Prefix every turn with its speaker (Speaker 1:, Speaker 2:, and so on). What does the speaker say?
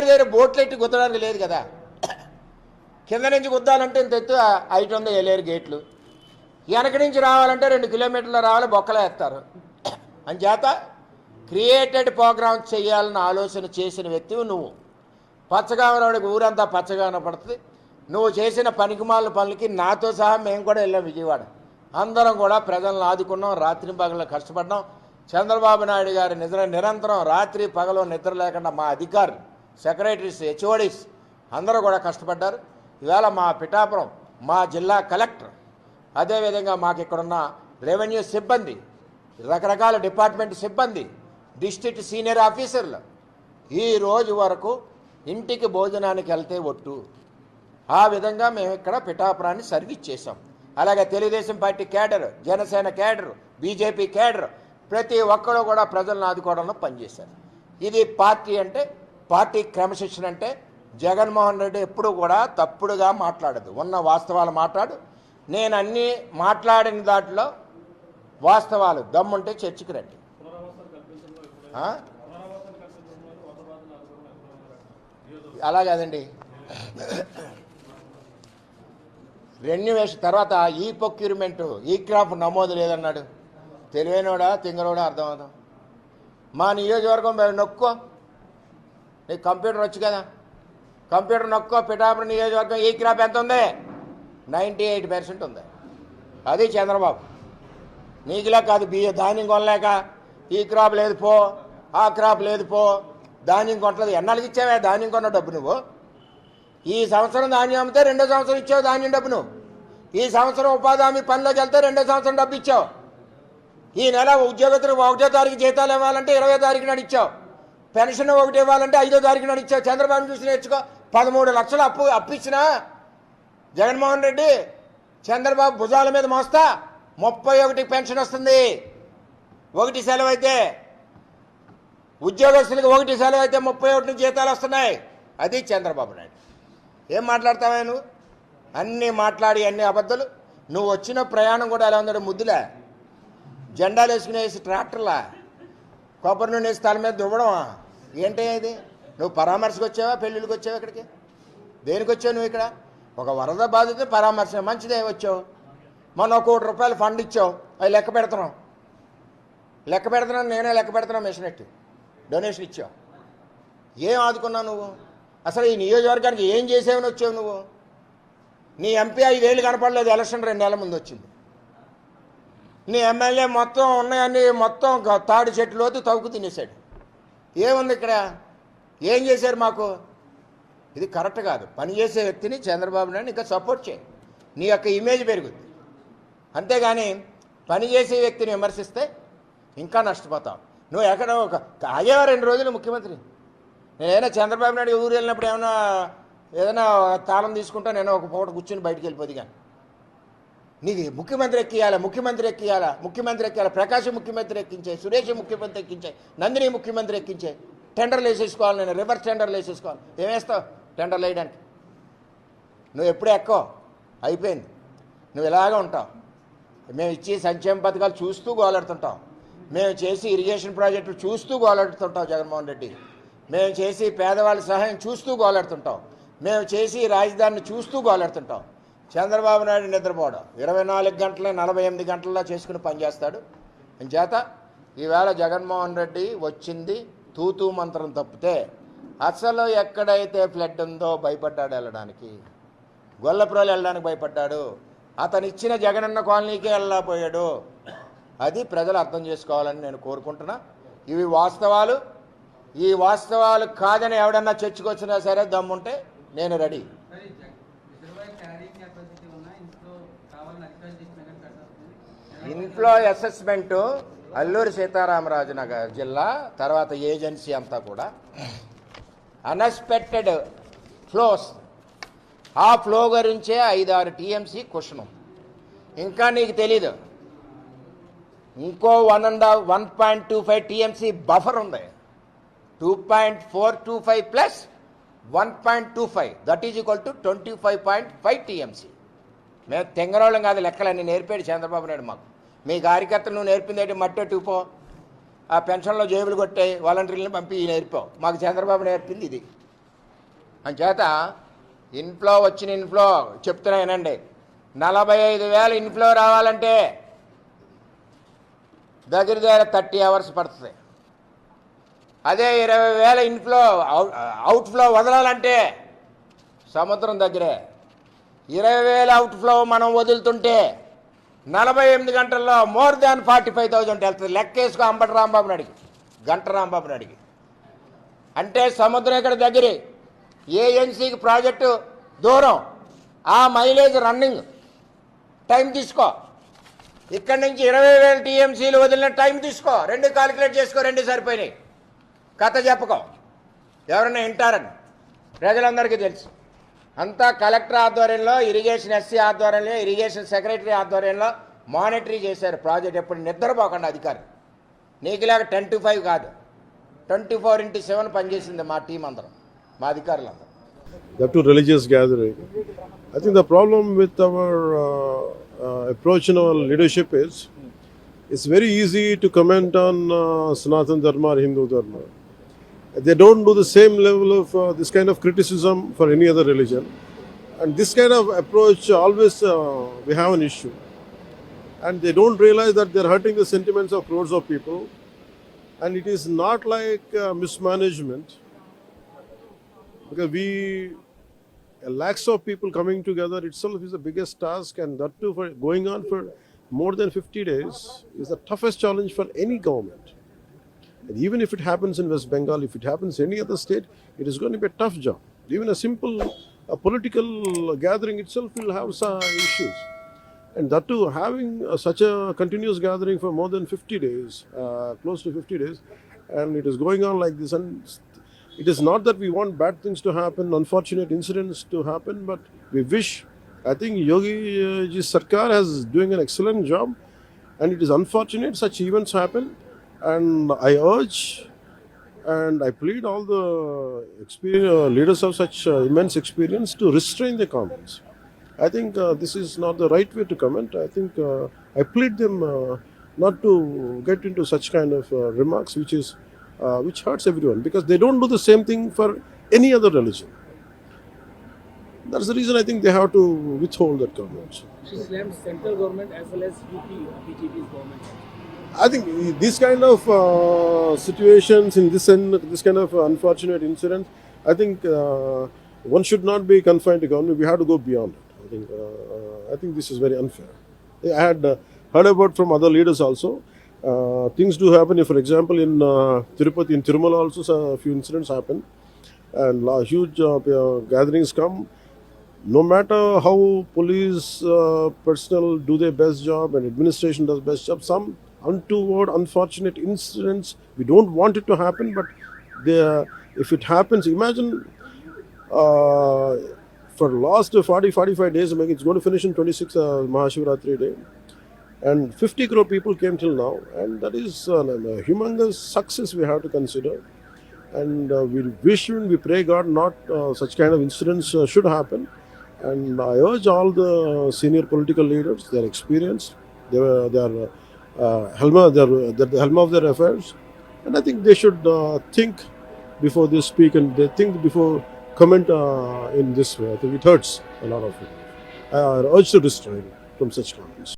Speaker 1: వేరు వేరు బోట్లు ఎట్టి గుద్దడానికి లేదు కదా. కింద నుంచి గుద్దాలంటే ఇంత ఎత్తు హైట్ ఉంది ఏలేరు గేట్లు. వెనక నుంచి రావాలంటే రెండు కిలోమీటర్లు రావాలి బొక్కలు వేస్తారు. అంచేత క్రియేటెడ్ ప్రోగ్రామ్ చేయాలని ఆలోచన చేసిన వ్యక్తివి నువ్వు. పచ్చగా ఉన్నవాడికి ఊరంతా పచ్చగా పడుతుంది నువ్వు చేసిన పనికిమాల పనులకి నాతో సహా మేము కూడా వెళ్ళాం విజయవాడ. అందరం కూడా ప్రజలను ఆదుకున్నాం రాత్రి పగలు కష్టపడ్డాం. చంద్రబాబు నాయుడు గారి నిద్ర నిరంతరం రాత్రి పగలు నిద్ర లేకుండా మా అధికారులు సెక్రటరీస్ హెచ్ఓడీస్ అందరూ కూడా కష్టపడ్డారు. ఇవాళ మా పిఠాపురం మా జిల్లా కలెక్టర్ అదేవిధంగా మాకు ఇక్కడున్న రెవెన్యూ సిబ్బంది రకరకాల డిపార్ట్మెంట్ సిబ్బంది డిస్ట్రిక్ట్ సీనియర్ ఆఫీసర్లు ఈ రోజు వరకు ఇంటికి భోజనానికి వెళ్తే ఒట్టు. ఆ విధంగా మేము ఇక్కడ పిఠాపురాన్ని సర్వీస్ చేసాం అలాగే Telugu Desam party cadre Jana Sena cadre BJP cadre ప్రతి ఒక్కరు కూడా ప్రజలను ఆదుకోవడంలో పనిచేశారు. ఇది పార్టీ అంటే పార్టీ క్రమశిక్షణ అంటే జగన్మోహన్ రెడ్డి ఎప్పుడు కూడా తప్పుడుగా మాట్లాడదు. ఉన్న వాస్తవాలు మాట్లాడు. నేను అన్నీ మాట్లాడిన దాంట్లో వాస్తవాలు. దమ్ముంటే చర్చికి రండి. అలాగదండి అలా కాదండి రెన్యువేషన్ తర్వాత ఈ ప్రొక్యూర్మెంట్ ఈ క్రాప్ నమోదు లేదన్నాడు. తెలివైనోడా తింగరోడా అర్థమవుతాం. మా నియోజకవర్గం మేము నొక్కో. నీకు కంప్యూటర్ వచ్చు కదా. కంప్యూటర్ నొక్కో పిఠాపురం నియోజకవర్గం ఈ క్రాప్ ఎంత ఉంది నైంటీ ఎయిట్ పర్సెంట్ ఉంది. అది చంద్రబాబు. నీకులా కాదు బియ్య ధాన్యం కొనలేక ఈ క్రాప్ లేదు పో ఆ క్రాప్ లేదు పో ధాన్యం కొనట్లేదు. ఎన్నాళ్ళకి ఇచ్చావే ధాన్యం కొన్న డబ్బు నువ్వు? ఈ సంవత్సరం ధాన్యం అమ్మితే రెండో సంవత్సరం ఇచ్చావు ధాన్యం డబ్బు నువ్వు ఈ సంవత్సరం ఉపాధి హామీ పనిలోకి వెళ్తే రెండో సంవత్సరం డబ్బు ఇచ్చావు. ఈ నెల ఉద్యోగస్తులకు ఒకటో తారీఖు జీతాలు ఇవ్వాలంటే ఇరవై తారీఖు నాడు ఇచ్చావు. పెన్షన్ ఒకటి ఇవ్వాలంటే ఐదో తారీఖు నాడు చంద్రబాబు చూసి నేర్చుకో. పదమూడు లక్షలు అప్పు అప్పించిన జగన్మోహన్ రెడ్డి చంద్రబాబు భుజాల మీద మోస్తా ముప్పై ఒకటి పెన్షన్ వస్తుంది. ఒకటి సెలవు అయితే ఉద్యోగస్తులకు ఒకటి సెలవు అయితే ముప్పై ఒకటి జీతాలు వస్తున్నాయి. అది చంద్రబాబు నాయుడు. ఏం మాట్లాడతావా నువ్వు? అన్నీ మాట్లాడి అన్ని అబద్ధాలు. నువ్వు వచ్చిన ప్రయాణం కూడా ఎలా ఉందో ముద్దులే. జెండాలు వేసుకునేసి ట్రాక్టర్లా? కొబ్బరి నూనె వేసి తల మీద దువ్వడమా? ఏంటి ఇది? నువ్వు పరామర్శకు వచ్చావా పెళ్ళిళ్ళకి వచ్చావా ఇక్కడికి? దేనికి వచ్చావు నువ్వు ఇక్కడ? ఒక వరద బాధిత పరామర్శ. మంచిదే వచ్చావు. మొన్న కోటి రూపాయలు ఫండ్ ఇచ్చావు. అవి లెక్క పెడుతున్నాం లెక్క పెడుతున్నాను నేనే లెక్క పెడుతున్నాను మిషన్ ఎట్టి డొనేషన్ ఇచ్చావు. ఏం ఆదుకున్నావు నువ్వు? అసలు ఈ నియోజకవర్గానికి ఏం చేసావని వచ్చావు నువ్వు? నీ ఎంపీ ఐదేళ్ళు కనపడలేదు ఎలక్షన్ రెండు నెలల ముందు వచ్చింది. నీ ఎమ్మెల్యే మొత్తం ఉన్నాయని మొత్తం తాడి చెట్టులోతు తవ్వుకు తినేశాడు. ఏముంది ఇక్కడ? ఏం చేశారు మాకు? ఇది కరెక్ట్ కాదు. పనిచేసే వ్యక్తిని చంద్రబాబు నాయుడు ఇంకా సపోర్ట్ చేయి. నీ యొక్క ఇమేజ్ పెరుగుద్ది. అంతేగాని పనిచేసే వ్యక్తిని విమర్శిస్తే ఇంకా నష్టపోతావు నువ్వు ఎక్కడ ఒక అయ్యేవా రెండు రోజులు ముఖ్యమంత్రి. నేనైనా చంద్రబాబు నాయుడు ఊరు వెళ్ళినప్పుడు ఏమైనా ఏదైనా తాళం తీసుకుంటా నేను ఒక పూట కూర్చుని బయటికి వెళ్ళిపోదు కానీ. నీది ముఖ్యమంత్రి ఎక్కియాల ముఖ్యమంత్రి ఎక్కియాల ముఖ్యమంత్రి ఎక్కియాల ప్రకాష్ ముఖ్యమంత్రి ఎక్కించే సురేష్ ముఖ్యమంత్రి ఎక్కించే నందిని ముఖ్యమంత్రి ఎక్కించే టెండర్లు వేసేసుకోవాలి నేను రివర్స్ టెండర్లు వేసేసుకోవాలి. ఏమేస్తావు టెండర్లు వేయడానికి? నువ్వు ఎప్పుడు ఎక్కో? అయిపోయింది. నువ్వు ఇలాగే ఉంటావు. మేము ఇచ్చి సంక్షేమ పథకాలు చూస్తూ గోలాడుతుంటాం. మేము చేసి ఇరిగేషన్ ప్రాజెక్టులు చూస్తూ గోలాడుతుంటాం జగన్మోహన్ రెడ్డి. మేము చేసి పేదవాళ్ళ సహాయం చూస్తూ గోలాడుతుంటాం. మేము చేసి రాజధానిని చూస్తూ గోలాడుతుంటాం. చంద్రబాబు నాయుడు నిద్రపోవడం. ఇరవై నాలుగు గంటలే నలభై ఎనిమిది గంటల్లో చేసుకుని పనిచేస్తాడు చేత ఈవేళ జగన్మోహన్ రెడ్డి వచ్చింది తూతూ మంత్రం తప్పితే అసలు ఎక్కడైతే ఫ్లడ్ ఉందో భయపడ్డాడు వెళ్ళడానికి. గొల్లపురాలు వెళ్ళడానికి భయపడ్డాడు. అతను ఇచ్చిన జగనన్న కాలనీకే వెళ్ళకపోయాడు అది ప్రజలు అర్థం చేసుకోవాలని నేను కోరుకుంటున్నా. ఇవి వాస్తవాలు. ఈ వాస్తవాలు కాదని ఎవడన్నా చర్చకొచ్చినా సరే దమ్ముంటే నేను రెడీ
Speaker 2: మరి జగ్- రిజర్వాయర్ క్యారింగ్ కెపాసిటీ ఉన్నా ఇంట్లో కావాలని అధికారులు చేసిన కానీ పెట్టాల్సింది
Speaker 1: ఇంట్లో అసెస్మెంటు అల్లూరి సీతారామరాజు నగర్ జిల్లా తర్వాత ఏజెన్సీ అంతా కూడా. అన్ఎక్స్పెక్టెడ్ ఫ్లోస్ ఆ ఫ్లో గురించే ఐదారు టీఎంసీ క్వశ్చను ఇంకా నీకు తెలీదు. ఇంకో one and one point two five TMC buffer ఉంది. Two point four two five plus one point two five that is equal to twenty five point five TMC మేము తెంగరోళ్ళం కాదు లెక్కలన్నీ నేర్పాడు చంద్రబాబు నాయుడు మాకు. మీ కార్యకర్తలు నువ్వు నేర్పింది ఏంటి? మట్టి టూపో ఆ పెన్షన్లో జేబులు కొట్టాయి వాలంటీర్లను పంపి ఈ నేర్పావు. మాకు చంద్రబాబు నేర్పింది ఇది. అంచేత ఇన్ఫ్లో వచ్చిన ఇన్ఫ్లో చెప్తున్నాయనండి నలభై ఐదు వేల ఇన్ఫ్లో రావాలంటే దగ్గర దగ్గర థర్టీ అవర్స్ పడుతుంది. అదే ఇరవై వేల ఇన్ఫ్లో అవుట్ అవుట్ఫ్లో వదలాలంటే సముద్రం దగ్గరే. ఇరవై వేల అవుట్ఫ్లో మనం వదులుతుంటే నలభై ఎనిమిది గంటల్లో more than forty five thousand వెళ్తుంది. లెక్కేసుకో అంబటి రాంబాబుని అడిగి గంట రాంబాబుని అడిగి. అంటే సముద్రం ఇక్కడ దగ్గరే? ఏఎన్సీకి ప్రాజెక్టు దూరం? ఆ మైలేజ్ రన్నింగ్. టైం తీసుకో. ఇక్కడి నుంచి ఇరవై వేల టీఎంసీలు వదిలిన టైం తీసుకో. రెండు కాలిక్యులేట్ చేసుకో రెండు సరిపోయినాయి. కథ చెప్పుకో. ఎవరైనా వింటారని. ప్రజలందరికీ తెలుసు. అంతా కలెక్టర్ ఆధ్వర్యంలో ఇరిగేషన్ ఎస్సీ ఆధ్వర్యంలో ఇరిగేషన్ సెక్రటరీ ఆధ్వర్యంలో మానిటరీ చేశారు ప్రాజెక్ట్. ఎప్పుడు నిద్రపోకుండా అధికారి. నీకు లేక టెన్ టు ఫైవ్ కాదు. ట్వంటీ ఫోర్ ఇంటూ సెవెన్ పనిచేసింది మా టీం అందరం మా
Speaker 3: అధికారులు the problem with our approach leadership is it's very easy to comment on Sanatan Dharma Hindu Dharma They don't do the same level of uh, this kind of criticism for any other religion. And this kind of approach always uh, we have an issue. And they don't realize that they're hurting the sentiments of crores of people. And it is not like uh, mismanagement because we lakhs of people coming together itself is the biggest task and that too for going on for more than 50 days is the toughest challenge for any government and even if it happens in west bengal if it happens in any other state it is going to be a tough job even a simple a political gathering itself will have some issues and that too having such a continuous gathering for more than 50 days uh, close to 50 days and it is going on like this and it is not that we want bad things to happen, unfortunate incidents to happen, but we wish. I think Yogi uh, Sarkar has doing an excellent job, and it is unfortunate such events happen. And I urge and I plead all the uh, leaders of such uh, immense experience to restrain their comments. I think uh, this is not the right way to comment. I think uh, I plead them uh, not to get into such kind of uh, remarks, which is uh, which hurts everyone because they don't do the same thing for any other religion. That's the reason I think they have to withhold that comment.
Speaker 4: She slams central government as well as UP BJP's government.
Speaker 3: I think these kind of uh, situations in this and this kind of unfortunate incidents, I think uh, one should not be confined to government. We have to go beyond it. I think uh, I think this is very unfair. I had uh, heard about from other leaders also. Uh, things do happen. If, for example, in uh, Tirupati, in Tirumala also, a few incidents happen, and la- huge uh, uh, gatherings come. No matter how police uh, personnel do their best job and administration does best job, some untoward, unfortunate incidents. We don't want it to happen, but uh, if it happens, imagine uh, for the last 40 45 days, it's going to finish in 26 uh, Mahashivratri day. And 50 crore people came till now and that is uh, a humongous success we have to consider. And uh, we wish and we pray god not uh, such kind of incidents uh, should happen. And i urge all the senior political leaders their experience they are they are uh, helm, they're, they're the helm of their affairs. And i think they should uh, think before they speak and they think before comment uh, in this way. I think it hurts a lot of people. I urge to restrain from such comments